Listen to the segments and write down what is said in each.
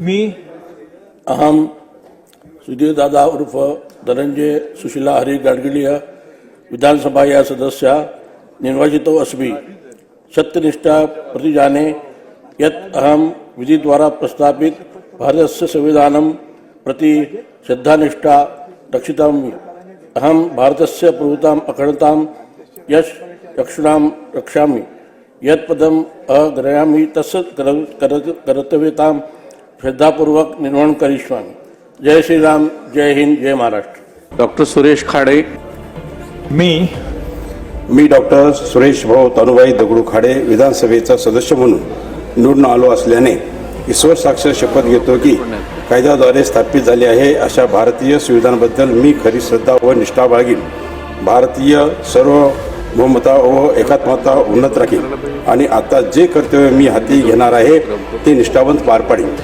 मी अहम सुधीरदादा उर्फ धनंजय सुशीला हरी गाडगिलिया विधानसभा या सदस्या निर्वाचित अस्मि सत्यनिष्ठा प्रतिजाने यत् अहम विधिद्वारा प्रस्तापित भारतस्य संविधानं प्रति श्रद्धानिष्ठा रक्षितामि अहम भारतस्य प्रभुताम् अखण्डतां यश रक्षणां रक्षामि। यत् पदम् अग्रयामि तस्य कर कर- कर्तव्यतां श्रद्धापूर्वक निर्वहन करिष्यामि जय श्रीराम जय हिंद जय महाराष्ट्र। डॉक्टर सुरेश खाडे। मी मी डॉक्टर सुरेश भाऊ तनुबाई दगडू खाडे विधानसभेचा सदस्य म्हणून निवडून आलो असल्याने ईश्वर साक्ष शपथ घेतो की कायद्याद्वारे स्थापित झाले आहे अशा भारतीय संविधानाबद्दल मी खरी श्रद्धा व निष्ठा बाळगीन. भारतीय सार्वभौमता व एकात्मता उन्नत राखीन. आणि आता जे कर्तव्य मी हाती घेणार आहे ते निष्ठावंत पार पाडीन.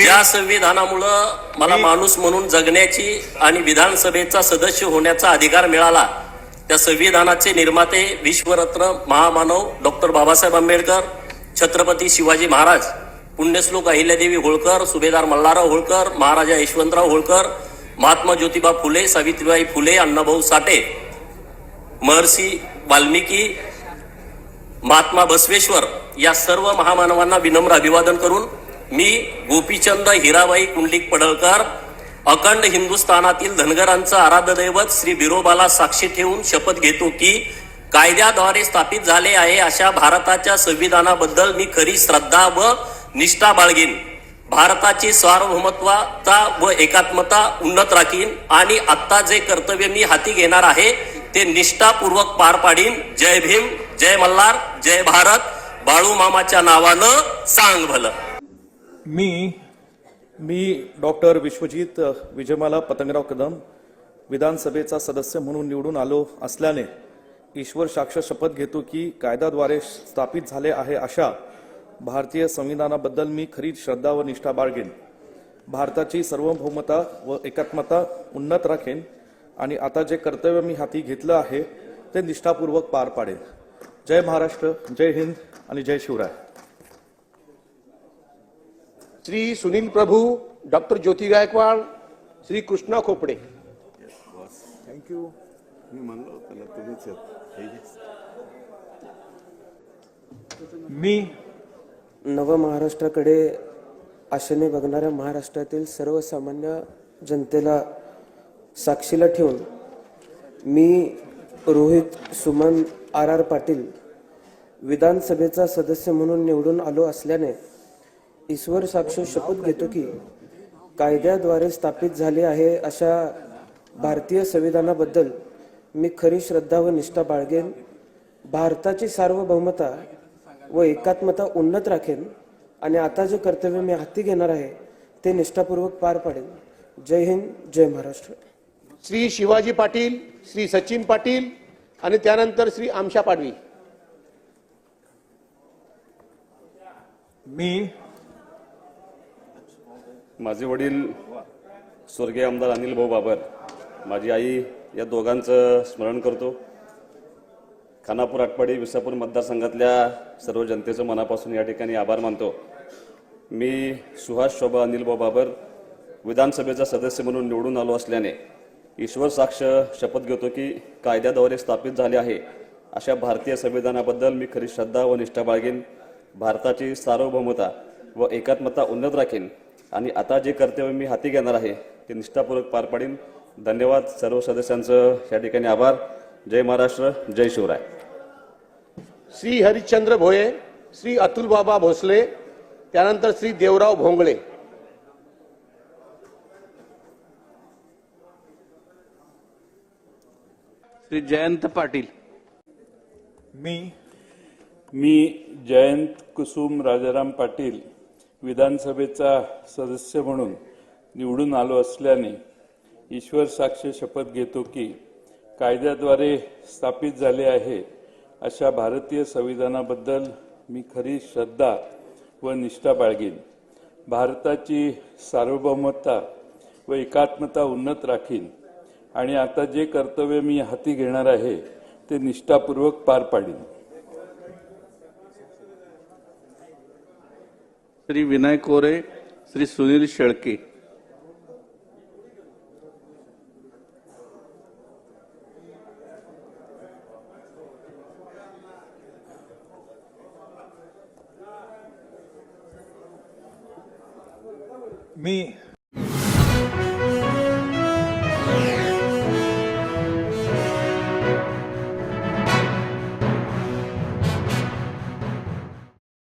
या संविधानामुळं मला माणूस म्हणून जगण्याची आणि विधानसभेचा सदस्य होण्याचा अधिकार मिळाला. त्या संविधानाचे निर्माते विश्वरत्न महामानव डॉक्टर बाबासाहेब आंबेडकर छत्रपती शिवाजी महाराज पुण्यश्लोक अहिल्यादेवी होळकर सुभेदार मल्हारराव होळकर महाराजा यशवंतराव होळकर महात्मा ज्योतिबा फुले सावित्रीबाई फुले अण्णाभाऊ साठे महर्षी वाल्मिकी महात्मा बसवेश्वर या सर्व महामानवांना विनम्र अभिवादन करून मी गोपीचंद हिराबाई कुंडलिक पडळकर अखंड हिंदुस्थानातील धनगरांचं आराध्य दैवत श्री बिरोबाला साक्षी ठेवून शपथ घेतो की कायद्याद्वारे स्थापित झाले आहे अशा भारताच्या संविधानाबद्दल मी खरी श्रद्धा व निष्ठा बाळगीन. भारताची सार्वभौमत्वता व एकात्मता उन्नत राखीन आणि आत्ता जे कर्तव्य मी हाती घेणार आहे ते निष्ठापूर्वक पार पाडीन. जय भीम जय मल्हार जय भारत. बाळू मामाच्या नावानं सांग भलं. मी मी डॉक्टर विश्वजित विजयमाला पतंगराव कदम विधानसभेचा सदस्य म्हणून निवडून आलो असल्याने ईश्वर साक्ष शपथ घेतो की कायद्याद्वारे स्थापित झाले आहे अशा भारतीय संविधानाबद्दल मी खरी श्रद्धा व निष्ठा बाळगेन. भारताची सार्वभौमता व एकात्मता उन्नत राखेन आणि आता जे कर्तव्य मी हाती घेतलं आहे ते निष्ठापूर्वक पार पाडेन. जय महाराष्ट्र जय हिंद आणि जय शिवराय. श्री सुनील प्रभू डॉक्टर ज्योती गायकवाड श्री कृष्णा खोपडे. मी नवमहाराष्ट्राकडे आशेने बघणाऱ्या महाराष्ट्रातील सर्वसामान्य जनतेला साक्षीला ठेवून मी रोहित सुमन आर आर पाटील विधानसभेचा सदस्य म्हणून निवडून आलो असल्याने ईश्वर साक्ष शपथ घेतो की कायद्याद्वारे स्थापित झाले आहे अशा भारतीय संविधानाबद्दल मी खरी श्रद्धा व निष्ठा बाळगेन. भारताची सार्वभौमता व एकात्मता उन्नत राखेन. आणि आता जे कर्तव्य मी हाती घेणार आहे ते निष्ठापूर्वक पार पाडेन. जय हिंद जय महाराष्ट्र. श्री शिवाजी पाटील श्री सचिन पाटील आणि त्यानंतर श्री आमशा पाडवी. मी माझे वडील स्वर्गीय आमदार अनिल भाऊ बाबर माझी आई या दोघांचं स्मरण करतो. खानापूर आटपाडी विसापूर मतदारसंघातल्या सर्व जनतेचं मनापासून या ठिकाणी आभार मानतो. मी सुहास शोभा अनिल बाबर विधानसभेचा सदस्य म्हणून निवडून आलो असल्याने ईश्वर साक्ष शपथ घेतो की कायद्याद्वारे स्थापित झाले आहे. अशा भारतीय संविधानाबद्दल मी खरी श्रद्धा व निष्ठा बाळगेन. भारताची सार्वभौमता व एकात्मता उन्नत राखेन. आणि आता जे कर्तव्य मी हाती घेणार आहे ते निष्ठापूर्वक पार पाडीन. धन्यवाद सर्व सदस्यांचं. या ठिकाणी आभार. जय महाराष्ट्र जय शिवराय. श्री हरिश्चंद्र भोये श्री अतुल बाबा भोसले त्यानंतर श्री देवराव भोंगळे. श्री जयंत पाटील. मी मी जयंत कुसुम राजाराम पाटील विधानसभेचा सदस्य म्हणून निवडून आलो असल्याने ईश्वर साक्ष शपथ घेतो की कायद्याद्वारे स्थापित झाले आहे अशा भारतीय संविधानाबद्दल मी खरी श्रद्धा व निष्ठा बाळगीन. भारताची सार्वभौमता व एकात्मता उन्नत राखीन. आणि आता जे कर्तव्य मी हाती घेणार आहे ते निष्ठापूर्वक पार पाडीन. श्री विनय कोरे श्री सुनील शेळके. मी